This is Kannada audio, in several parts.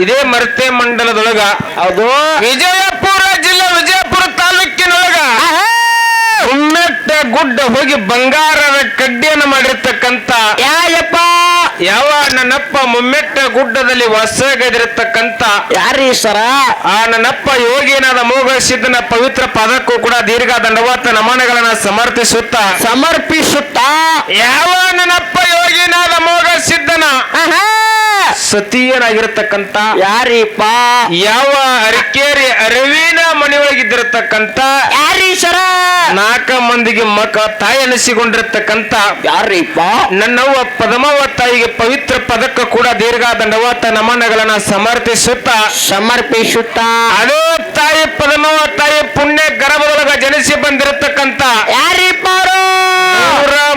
ಇದೇ ಮರ್ತೆ ಮಂಡಲದೊಳಗ ಅದು ವಿಜಯಪುರ ಜಿಲ್ಲೆ ವಿಜಯಪುರ ತಾಲೂಕಿನೊಳಗ ಹುಮ್ಮೆಟ್ಟ ಗುಡ್ಡ ಹೋಗಿ ಬಂಗಾರದ ಕಡ್ಡಿಯನ್ನು ಮಾಡಿರ್ತಕ್ಕಂತ ಯಾಯಪ್ಪ. ಯಾವ ನನ್ನಪ್ಪ ಮುಮ್ಮೆಟ್ಟ ಗುಡ್ಡದಲ್ಲಿ ವಾಸಗದಿರತಕ್ಕಂತ ಯಾರೀ ಸರ ಆ ನನ್ನಪ್ಪ ಯೋಗಿನಾದ ಮೋಗ ಸಿದ್ಧನ ಪವಿತ್ರ ಪದಕ್ಕೂ ಕೂಡ ದೀರ್ಘ ದಂಡವಾತ ನಮನಗಳನ್ನ ಸಮರ್ಥಿಸುತ್ತ ಸಮರ್ಪಿಸುತ್ತ? ಯಾವ ನನ್ನಪ್ಪ ಯೋಗಿನಾದ ಮೋಗ ಸಿದ್ಧನ. ಸತೀಯನಾಗಿರತಕ್ಕಂತ ಯಾರೀಪ ಯಾವ ಅರಿಕೇರಿ ಅರವಿನ ಮನೆಯೊಳಗಿದ್ದಿರತಕ್ಕಂತ ಯಾರೀಶ್ವರ? ನಾಲ್ಕ ಮಂದಿಗೆ ಮಕ್ಕ ತಾಯಿ ಅನಿಸಿಕೊಂಡಿರ್ತಕ್ಕಂತ ಯಾರೀಪ ನನ್ನವ್ವ ಪದಮವ್ವ ತಾಯಿಗೆ ಪವಿತ್ರ ಪದಕ್ಕ ಕೂಡ ದೀರ್ಘ ದಂಡವಾತ ನಮನಗಳನ್ನ ಸಮರ್ಪಿಸುತ್ತ ಸಮರ್ಪಿಸುತ್ತ? ಅದೇ ತಾಯಿ ಪದಮವ್ವ ತಾಯಿ ಪುಣ್ಯ ಗರ್ಭದೊಳಗ ಜನಿಸಿ ಬಂದಿರತಕ್ಕಂತ ಯಾರೀಪ ಅವರು?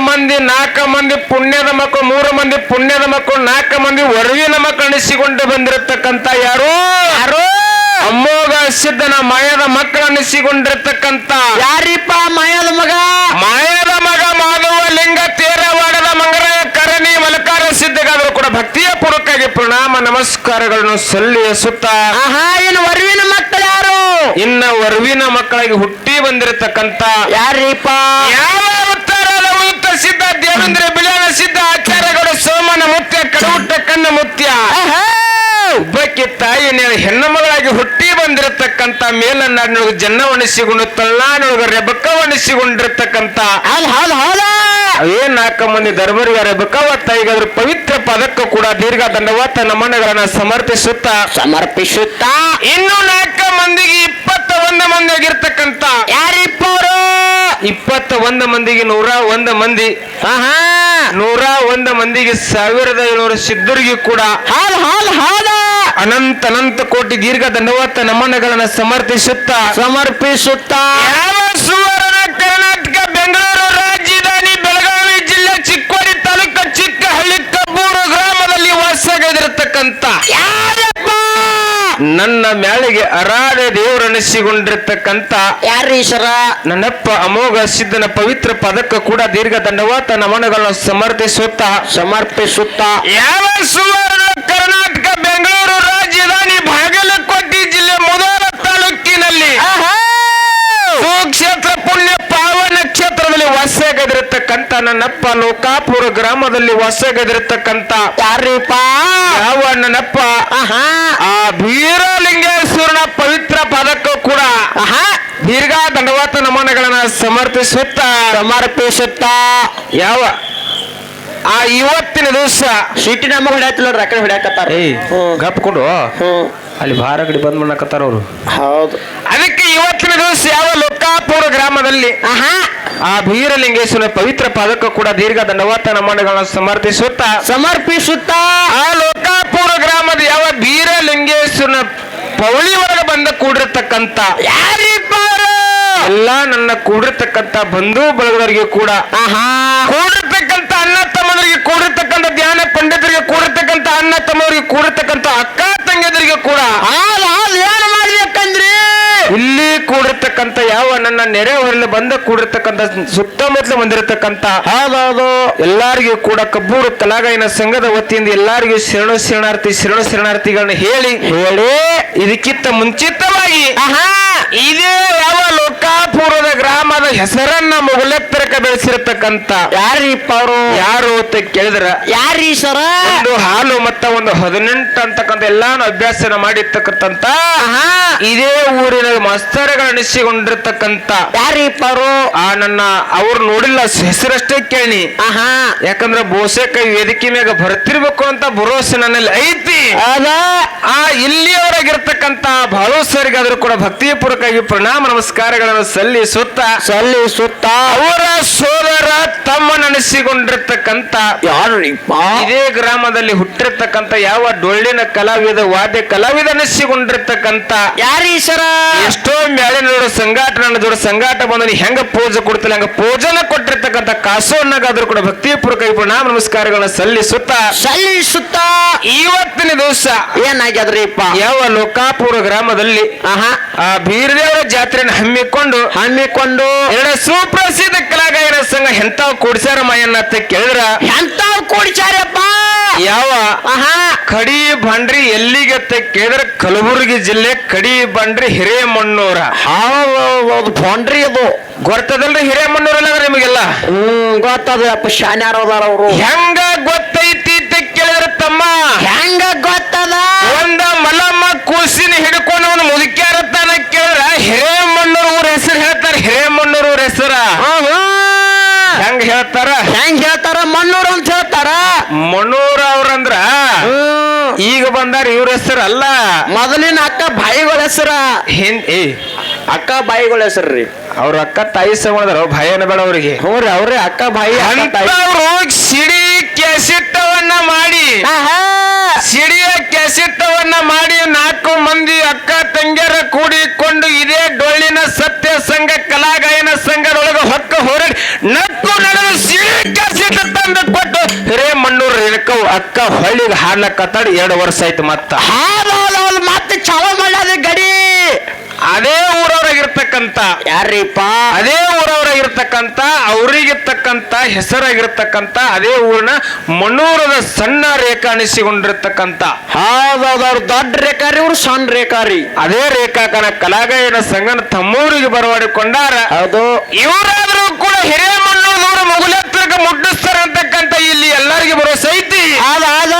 ಮಂದಿ ನಾಲ್ಕ ಮಂದಿ ಪುಣ್ಯದ ಮಕ್ಕಳು ಮೂರು ಮಂದಿ ಪುಣ್ಯದ ಮಕ್ಕಳು ನಾಲ್ಕು ಮಂದಿ ಅನಿಸಿಕೊಂಡು ಬಂದಿರತಕ್ಕಂತ ಯಾರು? ಯಾರು? ಅಮ್ಮೋಗ ಸಿದ್ಧನ ಮಾಯದ ಮಕ್ಕಳ ಅನ್ನಿಸಿಕೊಂಡಿರತಕ್ಕಂತ ಯಾರಿಪ್ಪ ಮಾಯದ ಮಗ? ಮಾಯದ ಮಗ ಮಾಧವ ಲಿಂಗ ತೇರವಾಡದ ಮಂಗರಾಯ ಕರಣಿ ಮಲಕಾರ ಸಿದ್ಧಗಾದರೂ ಕೂಡ ಭಕ್ತಿಯ ಪೂರ್ವಕ್ಕಾಗಿ ಪ್ರಣಾಮ ನಮಸ್ಕಾರಗಳನ್ನು ಸಲ್ಲಿಸುತ್ತ. ಆಹಾ ಏನು ವರುವಿನ ಮಕ್ಕಳು ಯಾರು? ಇನ್ನ ವರವಿನ ಮಕ್ಕಳಿಗೆ ಹುಟ್ಟಿ ಬಂದಿರತಕ್ಕಂತ. ಯಾರಿಪ್ಪ? ಯಾವ ಉತ್ತರ ಉತ್ತ ಸಿದ್ಧ ದೇವೇಂದ್ರ ಬಿಳಿಯನ ಸಿದ್ಧ ಆಚಾರ್ಯಗಳು ಸೋಮನ ಮುತ್ಯ ಕಡುವುಟ್ಟ ಕಣ್ಣ ಮುತ್ಯ. ಒಬ್ಬಕ್ಕೆ ತಾಯಿ ನೀವು ಹೆಣ್ಣು ಮಗಳಾಗಿ ಹುಟ್ಟಿ ಬಂದಿರತಕ್ಕಂತ ಮೇಲನ್ನ ಜನ್ನವಣಿಸಿಕೊಂಡು ರೆಬಕ ರೆಬಕ್ಕವಣಿಸಿಕೊಂಡಿರ್ತಕ್ಕಂತ ಹೌದ್ ಹೌದ್ ಹೌದ ಅವೇ ನಾಲ್ಕು ಮಂದಿ ಧರ್ಮರಿಗ ರೆಬಕ್ಕವ ತಾಯಿಗಾದ್ರು ಪವಿತ್ರ ಪದಕ್ಕೂ ಕೂಡ ದೀರ್ಘ ದಂಡವಾತ ನಮನಗಳನ್ನ ಸಮರ್ಪಿಸುತ್ತ. ಸಮರ್ಪಿಸುತ್ತಾ? ಇನ್ನು ನಾಲ್ಕು ಮಂದಿಗೆ ಇಪ್ಪತ್ತ ಒಂದು ಮಂದಿ ಆಗಿರ್ತಕ್ಕಂತ. ಯಾರಿಪ್ಪ ಇಪ್ಪತ್ತ ಒಂದು ಮಂದಿಗೆ ನೂರ ಒಂದು ಮಂದಿ. ಆಹಾ! ನೂರ ಒಂದು ಮಂದಿಗೆ ಸಾವಿರದ ಏಳುನೂರ ಸಿದ್ಧರಿಗೆ ಕೂಡ ಹಾಲ್ ಹಾಲ್ ಹಾಲ. ಅನಂತ ಅನಂತ ಕೋಟಿ ದೀರ್ಘ ಧನ್ಯವಾದ ನಮನಗಳನ್ನ ಸಮರ್ಥಿಸುತ್ತಾ ಸಮರ್ಪಿಸುತ್ತಾ ಯಾವ ಸುವರ್ಣ ಕರ್ನಾಟಕ ಬೆಂಗಳೂರು ರಾಜಧಾನಿ ಬೆಳಗಾವಿ ಜಿಲ್ಲೆ ಚಿಕ್ಕೋಡಿ ತಾಲೂಕು ಚಿಕ್ಕಹಳ್ಳಿ ಕಬ್ಬೂರು ಗ್ರಾಮದಲ್ಲಿ ವಾಸಗದಿರತಕ್ಕಂತ ನನ್ನ ಮ್ಯಾಲಿಗೆ ಅರಾಧೆ ದೇವರನಿಸಿಕೊಂಡಿರ್ತಕ್ಕಂತ ಯಾರು ಸರ ನನ್ನಪ್ಪ ಅಮೋಘ ಸಿದ್ಧನ ಪವಿತ್ರ ಪದಕ್ಕ ಕೂಡ ದೀರ್ಘ ದಂಡವಾತ ನಮನಗಳನ್ನು ಸಮರ್ಥಿಸುತ್ತ ಸಮರ್ಪಿಸುತ್ತಾ? ಯಾವ ಸುವರ್ಣ ಕರ್ನಾಟಕ ಬೆಂಗಳೂರು ರಾಜಧಾನಿ ಬಾಗಲಕೋಟೆ ಜಿಲ್ಲೆ ಮುದಾರ ತಾಲೂಕಿನಲ್ಲಿ ಆಹಾ. ಸುಕ್ಷೇತ್ರ ಪುಣ್ಯ ಪಾವನ ಕ್ಷೇತ್ರದಲ್ಲಿ ನನ್ನಪ್ಪ ಲೋಕಾಪುರ ಗ್ರಾಮದಲ್ಲಿ ವಾಸಗದಿರತಕ್ಕಂತ ಯಾರೀಪ ಯಾವ ಅಣ್ಣನಪ್ಪ? ಆಹಾ. ಆ ಬೀರಲಿಂಗೇಶ್ವರನ ಪವಿತ್ರ ಪದಕ್ಕೂ ಕೂಡ ದೀರ್ಘ ದಂಡವಾತ ನಮನಗಳನ್ನ ಸಮರ್ಪಿಸುತ್ತ ಸಮರ್ಪಿಸುತ್ತ ಯಾವ? ಆ ಇವತ್ತಿನ ದಿವಸ ಸಿಟಿ ನಮಗ್ ಹೊಡ್ಯಾತಿಲ್ಲ ರೊಕ್ಕ ಹೊಡ್ಯಾಕತ್ತಾರ. ಗಪ್ಕೊಂಡು ಅಲ್ಲಿ ಭಾರ ಕಡೆ ಬಂದ್ ಮಾಡಕತ್ತಾರ ಅವರು. ಹೌದು. ಅದಕ್ಕೆ ಇವತ್ತಿನ ದಿವಸ ಯಾವ ಲೋಕಾಪುರ ಗ್ರಾಮದಲ್ಲಿ ಆಹಾ. ಆ ಬೀರಲಿಂಗೇಶ್ವರನ ಪವಿತ್ರ ಪಾದಕ ಕೂಡ ದೀರ್ಘ ದಂಡವಾತನ ನಮನಗಳನ್ನ ಸಮರ್ಪಿಸುತ್ತಾ ಸಮರ್ಪಿಸುತ್ತಾ. ಆ ಲೋಕಾಪುರ ಗ್ರಾಮದ ಯಾವ ಬೀರಲಿಂಗೇಶ್ವರನ ಪೌಳಿ ಒಳಗೆ ಬಂದ ಕೂಡಿರ್ತಕ್ಕಂತ ಯಾರಿಪ್ಪ ಎಲ್ಲಾ ನನ್ನ ಕೂಡಿರ್ತಕ್ಕಂತ ಬಂಧು ಬಳಗದವರಿಗೆ ಕೂಡ ಆಹಾ. ಕೂಡಿರ್ತಕ್ಕಂತ ಅಣ್ಣ ತಮ್ಮದರಿಗೆ ಕೂಡಿರ್ತಕ್ಕಂತ ಧ್ಯಾನ ಪಂಡಿತರಿಗೆ ಕೂಡಿರ್ತಕ್ಕಂತ ಅಣ್ಣ ತಮ್ಮವರಿಗೆ ಕೂಡಿರ್ತಕ್ಕಂತ ಅಕ್ಕ ತಂಗಿಗಳಿಗೆ ಕೂಡ. ಏನ್ ಮಾಡ್ಬೇಕಂದ್ರಿ ಇಲ್ಲಿ ಕೂಡಿರ್ತಕ್ಕಂತ ಯಾವ ನನ್ನ ನೆರೆ ಹೊರಲಿ ಬಂದ ಕೂಡಿರ್ತಕ್ಕಂತ ಸುತ್ತಮುತ್ತಲು ಬಂದಿರತಕ್ಕಂತ ಹಾಗಾದು ಎಲ್ಲಾರಿಗೂ ಕೂಡ ಕಬ್ಬೂರು ಕಲಾಗಾಯನ ಸಂಘದ ವತಿಯಿಂದ ಎಲ್ಲಾರಿಗೂ ಶರಣ ಶರಣಾರ್ಥಿ ಶರಣು ಶರಣಾರ್ಥಿಗಳನ್ನ ಹೇಳಿ ಹೇಳಿ. ಇದಕ್ಕಿಂತ ಮುಂಚಿತವಾಗಿ ಆಹಾ. ಇದೇ ಯಾವ ಗ್ರಾಮದ ಹೆಸರನ್ನ ಮುಗುಲೆತ್ತರಕ ಬೆಳೆಸಿರತಕ್ಕಂತ ಯಾರೀಪ್ಪ ಅವರು? ಯಾರು ಅಂತ ಕೇಳಿದ್ರ? ಯಾರೀ ಸರ? ಒಂದು ಹಾಲು ಮತ್ತ ಒಂದು ಹದಿನೆಂಟು ಅಂತಕ್ಕಂಥ ಎಲ್ಲಾನು ಅಭ್ಯಾಸನ ಮಾಡಿರ್ತಕ್ಕಂತ ಇದೇ ಊರಿನ ಮಸ್ತರಗಳನಿಸಿಕೊಂಡಿರ್ತಕ್ಕಂತ ಯಾರೀಪ್ಪ ಅವರು? ಆ ನನ್ನ ಅವ್ರು ನೋಡಿಲ್ಲ ಹೆಸರಷ್ಟೇ ಕೇಳಿ. ಆಹಾ. ಯಾಕಂದ್ರ ಬೋಸೆಕೈ ವೇದಿಕೆ ಮ್ಯಾಗ ಬರ್ತಿರ್ಬೇಕು ಅಂತ ಭರವಸೆ ನನ್ನಲ್ಲಿ ಐತಿ. ಅದ. ಆ ಇಲ್ಲಿಯವರಾಗಿರ್ತಕ್ಕಂತ ಬಾಳು ಸರಿಗಾದ್ರೂ ಕೂಡ ಭಕ್ತಿಪೂರ್ವಕವಾಗಿ ಪ್ರಣಾಮ ನಮಸ್ಕಾರಗಳನ್ನು ಸಲ್ಲಿಸುತ್ತ ಸಲ್ಲಿಸುತ್ತ ಅವರ ಸೋದರ ತಮ್ಮ ಯಾರು ಇದೇ ಗ್ರಾಮದಲ್ಲಿ ಹುಟ್ಟಿರ್ತಕ್ಕಂತ ಯಾವ ಡೊಳ್ಳಿನ ಕಲಾವಿದ ವಾದ್ಯ ಕಲಾವಿದ ನೆನೆಸಿಕೊಂಡಿರ್ತಕ್ಕಂತ ಯಾರೀ ಸರ? ಎಷ್ಟೋ ಮ್ಯಾಳಿನವರು ಸಂಘಾಟ ನನ್ನ ಜೋಡ ಸಂಗಾಟ ಬಂದಲ್ಲಿ ಹೆಂಗ ಪೂಜೆ ಕೊಡ್ತಿಲ್ಲ ಹಂಗ ಪೂಜನ ಕೊಟ್ಟಿರ್ತಕ್ಕಂತ ಕಾಸು ಅನ್ನಗಾದ್ರೂ ಕೂಡ ಪೂರ್ವಕ ಪ್ರಣಾಮ ನಮಸ್ಕಾರಗಳನ್ನ ಸಲ್ಲಿಸುತ್ತ ಸಲ್ಲಿಸುತ್ತ. ಇವತ್ತಿನ ದಿವಸ ಏನಾಗ್ಯದ್ರಿಪ್ಪ? ಯಾವ ಲೋಕಾಪುರ ಗ್ರಾಮದಲ್ಲಿ ಆಹಾ. ಆ ಬೀರದೇವರ ಜಾತ್ರೆಯನ್ನು ಹಮ್ಮಿಕೊಂಡು ಹಮ್ಮಿಕೊಂಡು ಎರಡು ಸುಪ್ರಸಿದ್ಧ ಕಲಾಗಾಯನ ಸಂಘ ಎಂತಾವ್ ಕೂಡ್ಸ್ಯಾರ ಮಾಯನ್ನ ಅಂತ ಕೇಳಿದ್ರ ಎಂತಾವ್ ಕೂಡಿಚಾರಪ್ಪ ಯಾವ? ಆಹಾ. ಕಡಿ ಬಂಡ್ರಿ ಎಲ್ಲಿಗೆ ಅಂತ ಕೇಳಿದ್ರೆ ಕಲಬುರಗಿ ಜಿಲ್ಲೆ ಕಡಿ ಬಂಡ್ರಿ ಹಿರೇಮಣ್ಣೂರ. ಹೌದು ಬಂಡ್ರಿ ಅದು. ಗೊತ್ತದಲ್ರಿ ಹಿರೇಮಣ್ಣೂರ ಅಲ್ಲ ನಿಮಗೆಲ್ಲ? ಹ್ಮ್ ಗೊತ್ತದ ಶಾನ್ಯಾರ ಅವರು. ಹೆಂಗ ಗೊತ್ತೈತಿ ಅಂತ ಕೇಳಿದ್ರೆ ತಮ್ಮ? ಹೆಂಗ ಗೊತ್ತದ ಒಂದ ಮಲಮ್ಮ ಕೂಸಿನ ಹಿಡ್ಕೊಂಡು ಅವನು ಮುದುಕ್ಯಾರತ್ತಾನ ಕೇಳಿದ್ರ ಹಿರೇಮಣ್ಣೂರ್ ಊರ ಹೆಸರು ಹೇಳ್ತಾರ ಹಿರೇಮಣ್ಣೂರ್ ಊರ ಹೆಸರ ಆಹಾ. ಹೆಂಗ ಹೇಳ್ತಾರ? ಹೆಂಗ್ ಹೇಳ್ತಾರ? ಮಣ್ಣೂರ್ ಅಂತ ಹೇಳ್ತಾರ? ಮಣ್ಣೂರ್ ಅವ್ರಂದ್ರ. ಈಗ ಬಂದಾರ ಇವ್ರ ಹೆಸರು ಅಲ್ಲ. ಮೊದಲಿನ ಅಕ್ಕ ಬಾಯಿಗಳ ಹೆಸರ. ಹಿಂದ್ ಏ ಅಕ್ಕ ಬಾಯಿಗಳ ಹೆಸರ್ರಿ ಅವ್ರ ಅಕ್ಕ ತಾಯಿ ಸಂಬಂಧರ ಭಯನ ಬೇಡ ಅವ್ರಿಗೆ. ಹ್ಞೂ ರೀ ಅವ್ರೇ ಅಕ್ಕ ಬಾಯಿ ಸಿಡಿ ಕೆಸಿಟ್ಟವನ್ನ ಮಾಡಿ. ಸಿಡಿಯ ಕೆಸಿಟ್ಟವನ್ನ ಮಾಡಿ ನಾಲ್ಕು ಮಂದಿ ಅಕ್ಕ ತಂಗಿಯರ ಕೂಡಿಕೊಂಡು ಇದೇ ಡೊಳ್ಳಿನ ಸತ್ಯ ಸಂಘ ಕಲಾಗಾಯನ ಸಂಘದೊಳಗೆ ಹೊಕ್ಕ ಹೋರಾಡಿ ಅಕ್ಕ ಹೊಳ್ಳಿಗೆ ಹಾಡ್ಲಕ್ಕತ್ತಾಡಿ ಎರಡು ವರ್ಷ ಆಯ್ತು ಮತ್ತ. ಹಾಲು ಮತ್ತೆ ಚಾವ ಮಾಡಿ ಗಡಿ. ಅದೇ ಊರವರಾಗಿರ್ತಕ್ಕಂತ. ಯಾರೀಪ ಅದೇ ಊರವರಾಗಿರ್ತಕ್ಕಂತ ಅವರಿಗಿರ್ತಕ್ಕಂತ ಹೆಸರಾಗಿರ್ತಕ್ಕಂತ ಅದೇ ಊರಿನ ಮಣ್ಣೂರದ ಸಣ್ಣ ರೇಖಾ ಅನಿಸಿಕೊಂಡಿರ್ತಕ್ಕಂತ. ಹೌದ್ ಹೌದ್ ದೊಡ್ಡ ರೇಖಾರಿ ಇವ್ರು ಸಣ್ಣ ರೇಖಾರಿ. ಅದೇ ರೇಖಾಕನ ಕಲಾಗಾಯನ ಸಂಗನ ತಮ್ಮೂರಿಗೆ ಬರವಾಡಿಕೊಂಡಾರ ಅದು ಇವರಾದ್ರೂ ಕೂಡ ಹಿರಿಯ ಮುಗುಲೆತ್ತರಕ್ಕೆ ಮಗುಲೆತ್ತರಕ್ಕೆ ಮುಟ್ಟಿಸ್ತಾರೆ. ಎಲ್ಲರಿಗೂ ಬರೋ ಸೈತಿ ಅದ ಅದ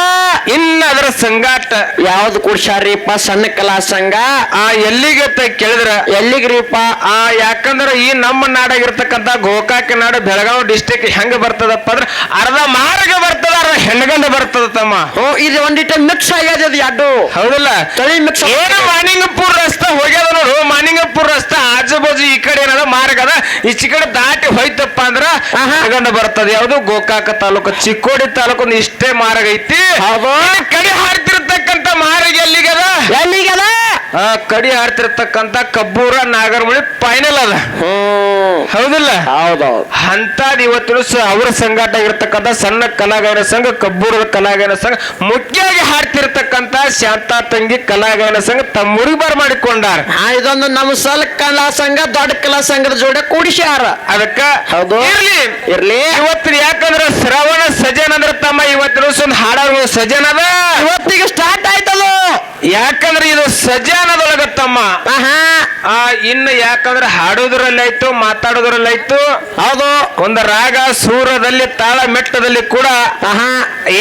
ಇನ್ನ ಅದರ ಸಂಗಾಟ ಯಾವ್ದು ಕುಡ್ಸಾರಿಪ್ಪ ಸಣ್ಣ ಕಲಾ ಸಂಘ. ಆ ಎಲ್ಲಿಗೆ ಕೇಳಿದ್ರ? ಎಲ್ಲಿಗ್ರಿಪ್ಪ? ಆ ಯಾಕಂದ್ರ ಈ ನಮ್ಮ ನಾಡಾಗಿರ್ತಕ್ಕಂತ ಗೋಕಾಕ ನಾಡು ಬೆಳಗಾವಿ ಡಿಸ್ಟಿಕ್ ಹೆಂಗ ಬರ್ತದಪ್ಪ ಅಂದ್ರ ಅರ್ಧ ಮಾರ್ಗ ಬರ್ತದ ಅರ್ಧ ಹೆಣ್ಗಂಡ ಬರ್ತದ ತಮ್ಮ. ಓ ಇದು ಒಂದಿಟ್ಟ ಮಿಕ್ಸ್ ಆಗ್ಯದ ಅದು ಎರಡು ಹೌದಲ್ಲ? ತಳಿ ಮಿಕ್ಸ್ ಏನು ಮಾನಿಂಗಪುರ ರಸ್ತೆ ಹೋಗ್ಯದ ನೋಡು ಮಾನಿಂಗಪುರ ರಸ್ತೆ ಆಜು ಬಾಜು ಈ ಕಡೆ ಏನದ ಮಾರ್ಗ ಅದ. ಈಚೆ ಕಡೆ ದಾಟಿ ಹೋಯ್ತಪ್ಪ ಅಂದ್ರ ಆಹಾ. ಬರ್ತದೆ. ಯಾವ್ದು ಗೋಕಾಕ ತಾಲೂಕು ಚಿಕ್ಕೋಡಿ ತಾಲೂಕು ಇಷ್ಟೇ ಮಾರ್ಗ ಐತಿ. ಕಡೆ ಇನ್ನು ಕಡಿ ಹಾಡ್ತಿರ್ತಕ್ಕಂತ ಮಾರ್ಗ ಎಲ್ಲಿಗದ? ಎಲ್ಲಿಗದ? ಆ ಕಡಿ ಹಾಡ್ತಿರ್ತಕ್ಕಂತ ಕಬ್ಬೂರ ನಾಗರಮುಳಿ ಫೈನಲ್ ಅದ. ಹ್ಮ್. ಹೌದಿಲ್ಲ? ಹೌದೌದು. ಅಂತದ್ ಇವತ್ತಿನ ಅವರ ಸಂಗಾಟ ಇರತಕ್ಕಂತ ಸಣ್ಣ ಕಲಾಗಾಯನ ಸಂಘ ಕಬ್ಬೂರದ ಕಲಾಗಾಯನ ಸಂಘ ಮುಖ್ಯವಾಗಿ ಹಾಡ್ತಿರ್ತಕ್ಕಂತ ಶಾಂತಾ ತಂಗಿ ಕಲಾಗಾಯನ ಸಂಘ ತಮ್ಮೂರಿಗೆ ಬರ ಮಾಡಿಕೊಂಡಾರ. ಹಾ ಇದೊಂದು ನಮ್ಮ ಸಲ ಕಲಾ ಸಂಘ ದೊಡ್ಡ ಕಲಾ ಸಂಘದ ಜೋಡಿ ಕೂಡಿಸ್ಯಾರ ಅದಕ್ಕ ಹೌದು. ಇರ್ಲಿ. ಇರ್ಲಿ. ಇವತ್ತು ಯಾಕಂದ್ರ ಶ್ರವಣ ಸಜನ್ ಅಂದ್ರ ತಮ್ಮ ಇವತ್ತಿನ ಒಂದು ಹಾಡೋ ಸಜನ್ ಅದ. ಇವತ್ತಿಗೆ ಸ್ಟಾರ್ಟ್ ಆಯ್ತದು. ಯಾಕಂದ್ರ ಇದು ಸಜಾನದೊಳಗ ತಮ್ಮ ಆ ಇನ್ನು ಯಾಕಂದ್ರೆ ಹಾಡೋದ್ರಲ್ಲಾಯ್ತು ಮಾತಾಡೋದ್ರಲ್ಲಾಯ್ತು ಹೌದು. ಒಂದು ರಾಗ ಸೂರದಲ್ಲಿ ತಾಳ ಮೆಟ್ಟದಲ್ಲಿ ಕೂಡ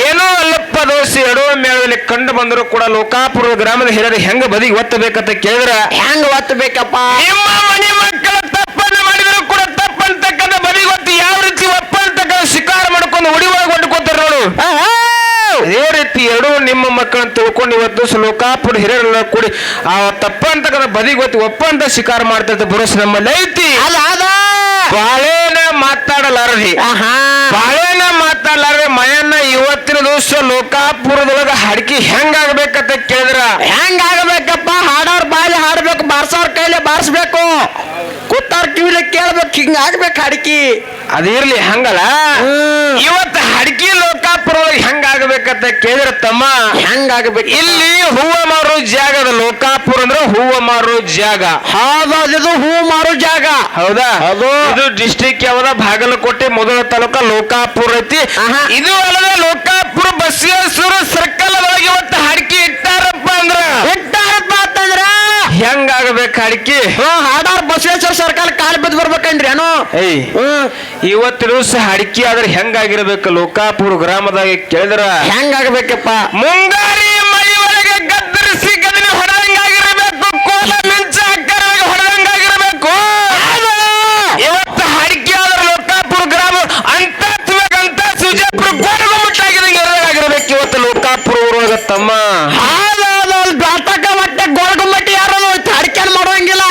ಏನೋ ಅಲ್ಲಪ್ಪ ದೋಷಿ ಎಡುವ ಮೇಳದಲ್ಲಿ ಕಂಡು ಬಂದರೂ ಕೂಡ ಲೋಕಾಪುರ ಗ್ರಾಮದ ಹಿರಿಯರು ಹೆಂಗ ಬದಿಗೆ ಒತ್ತಬೇಕಂತ ಕೇಳಿದ್ರ ಹೆಂಗ್ ಒತ್ತಬೇಕಪ್ಪ? ನಿಮ್ಮ ಮನೆ ಮಕ್ಕಳ ತಪ್ಪನ್ನ ಮಾಡಿದ್ರು ಕೂಡ ತಪ್ಪಂತಕ್ಕಂಥ ಬದಿಗೆ ಒತ್ತಿ ಯಾವ ರೀತಿ ಒಪ್ಪಂತಕ್ಕ ಶಿಕಾರ ಮಾಡ್ಕೊಂಡು ಉಡಿವಾಗಿ ಹೊಡ್ಕೋತಾರ ನೋಡು. ಆಹಾ. ಅದೇ ರೀತಿ ಎರಡೂ ನಿಮ್ಮ ಮಕ್ಕಳನ್ನು ತಿಳ್ಕೊಂಡು ಇವತ್ತು ಲೋಕಾಪುರ ಹಿರಿಯರೆಲ್ಲ ಕೂಡಿ ಆ ತಪ್ಪಂತಕ್ಕಂಥ ಬದಿಗೊತ್ತಿ ಒಪ್ಪಂತ ಶಿಕಾರ ಮಾಡ್ತಾ ಭರೋಸೆ ನಮ್ಮಲ್ಲಿ ಐತಿ. ಬಾಳೆನ ಮಾತಾಡಲಾರದಿ ಬಾಳೆನ ಮಾತಾಡ್ಲಾರ್ದೆ ಮಯನ್ನ ಇವತ್ತಿನ ದಿವಸ ಲೋಕಾಪುರದೊಳಗ ಹಡ್ಕಿ ಹೆಂಗಾಗ್ಬೇಕಂತ ಕೇಳಿದ್ರ? ಹೆಂಗ್ ಆಗಬೇಕಪ್ಪ ಹಾಡೋರ್ ಬಾಯಿ ಹಾಡ್ಬೇಕು ಬಾರ್ಸೋರ್ ಬಾರಿಸ್ಬೇಕು. ಕೂತಾರ ಕಿವಿಲೆ ಕೇಳ್ಬೇಕು ಹಿಂಗ ಆಗ್ಬೇಕು ಅಡಿಕೆ ಅದಿರ್ಲಿ ಹಂಗಲ್ಲ? ಇವತ್ತ ಹಡ್ಕಿ ಲೋಕಾಪುರದೊಳಗೆ ಹೆಂಗಾಗ್ಬೇಕಂತ ಕೇಳಿದ್ರ ತಮ್ಮ. ಹೆಂಗಾಗಬೇಕು. ಇಲ್ಲಿ ಹೂವ ಮಾರೋ ಜಾಗದ ಲೋಕಾಪುರ ಅಂದ್ರೆ ಹೂವ ಮಾರೋ ಜಾಗ. ಹೌದು ಹೂವ ಮಾರೋ ಜಾಗ. ಹೌದಾ? ಅದು ಇದು ಡಿಸ್ಟಿಕ್ ಯಾವ್ದ? ಬಾಗಲಕೋಟೆ ಮೊದಲ ತಾಲೂಕ ಲೋಕಾಪುರ ಐತಿ. ಇದು ಅಲ್ಲದೆ ಲೋಕಾಪುರ ಬಸವೇಶ್ವರ ಸರ್ಕಲ್ ಒಳಗೆ ಇವತ್ತು ಹಡ್ಕಿ ಇಟ್ಟಾರಪ್ಪ ಅಂದ್ರ. ಹೆಂಗಾಗಬೇಕು ಹಡ್ಕಿ ಹ್ಮ್ ಹಾಡೋರ್ ಬಸವೇಶ್ವರ ಸರ್ಕಾರ ಕಾಲ್ ಬಿದ್ದು ಬರ್ಬೇಕಂದ್ರಿ ಏನೋ? ಏಯ್ ಇವತ್ತು ದಿವಸ ಅಡಿಕೆ ಆದ್ರೆ ಹೆಂಗಾಗಿರ್ಬೇಕು? ಲೋಕಾಪುರ ಗ್ರಾಮದಾಗ ಕೇಳಿದ್ರ? ಹೆಂಗಾಗಬೇಕಪ್ಪ? ಆಗ್ಬೇಕಪ್ಪ ಮುಂಗಾರಿ ಒಳಗೆ ಗದ್ದರಿಸಿ ಗದನಿ ಹೊಡೆದಂಗಾಗಿರ್ಬೇಕು. ಕೋಲ ಮಿಂಚ ಅಕ್ಕರವಾಗಿ ಹೊಡೆದಂಗಾಗಿರ್ಬೇಕು. ಇವತ್ತು ಅಡಿಕೆ ಆದ್ರೆ ಲೋಕಾಪುರ ಗ್ರಾಮ ಅಂತ ಅಂತ ಸುಜಾಪುರ ಗೋಡಗುಮ್ಮಟ್ಟಾಗಿದಂಗೆ ಆಗಿರ್ಬೇಕು ಇವತ್ತು ಲೋಕಾಪುರ ಊರೊಳಗ ತಮ್ಮ ಹೌದೌದು ಬ್ಯಾಟಕ ಮತ್ತೆ ಗೋಳ್ಗುಮ್ಮಟ್ಟಿ ಯಾರು ಅಡಿಕೆನ್ ಮಾಡುವಂಗಿಲ್ಲ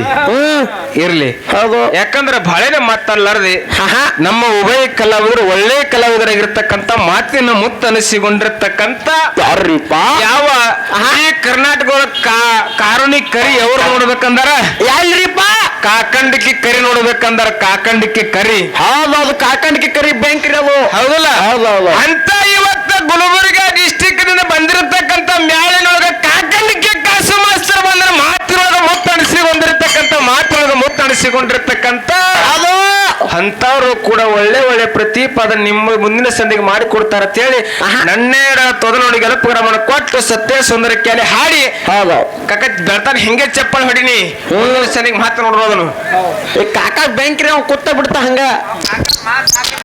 ಹ್ಮ್ ಇರ್ಲಿ. ಹೌದು. ಯಾಕಂದ್ರೆ ಬಹಳನೇ ಮಾತಲ್ಲರ್ದಿ. ನಮ್ಮ ಉಭಯ ಕಲಾವಿದರು ಒಳ್ಳೆ ಕಲಾವಿದರಾಗಿರ್ತಕ್ಕಂತ ಮಾತಿನ ಮುತ್ತನಿಸಿಕೊಂಡಿರ್ತಕ್ಕಂತ ಯಾವ. ಈ ಕರ್ನಾಟಕ ಕಾರುಣಿ ಕರಿ ಅವ್ರು ನೋಡ್ಬೇಕಂದಾರ? ಎಲ್ರಿಪ್ಪ ಕಾಕಂಡಿಕೆ ಕರಿ ನೋಡ್ಬೇಕಂದಾರ ಕಾಕಂಡಿಕೆ ಕರಿ. ಹೌದು ಕಾಕಂಡಿಕೆ ಕರಿ ಬ್ಯಾಂಕ್ ಅದು. ಹೌದಲ್ಲ? ಹೌದೌದು. ಅಂತ ಇವತ್ತ ಗುಲ್ಬರ್ಗ ಡಿಸ್ಟಿಕ್ ಬಂದಿರತಕ್ಕಂತ ಮ್ಯಾಳಿನೊಳಗ ಕಾಕಂಡಿಕೆ ಕಾಸು ಮಾಸ್ತರ್ ಬಂದ್ರ ಮಾತಿನೊಳಗ ಮುತ್ತಣಿಸಿ ಬಂದಿರತಕ್ಕಂತ ಮಾತಿನೊಳಗ ಮುತ್ತಣಿಸಿಕೊಂಡಿರ್ತಕ್ಕಂತ ಅದು ಅಂತವ್ರು ಕೂಡ ಒಳ್ಳೆ ಒಳ್ಳೆ ಪ್ರತಿಪಾದ ನಿಮ್ಮ ಮುಂದಿನ ಸಂದಿಗೆ ಮಾಡಿ ಅಂತ ಹೇಳಿ ನನ್ನೇರ ನನ್ನೇಡ ತೊದಲೋಡಿ ಗೆಲುಪುಗ್ರಾಮನ ಕೊಟ್ಟು ಸತ್ಯ ಸುಂದರ ಕ್ಯಾಲೆ ಹಾಡಿ. ಕಾಕ ಬೆಳ್ತಾನೆ ಬೆಳ್ತಾನ ಹಿಂಗೆ ಚಪ್ಪಲ್ ಹೊಡಿನಿ. ಮುಂದಿನ ಸಂದಿಗೆ ಮಾತು ನೋಡ್ರೋದನು ಈ ಕಾಕ ಬ್ಯಾಂಕ್ರಿ ಅವ್ನು ಕೂತ ಬಿಡ್ತಾ ಹಂಗ.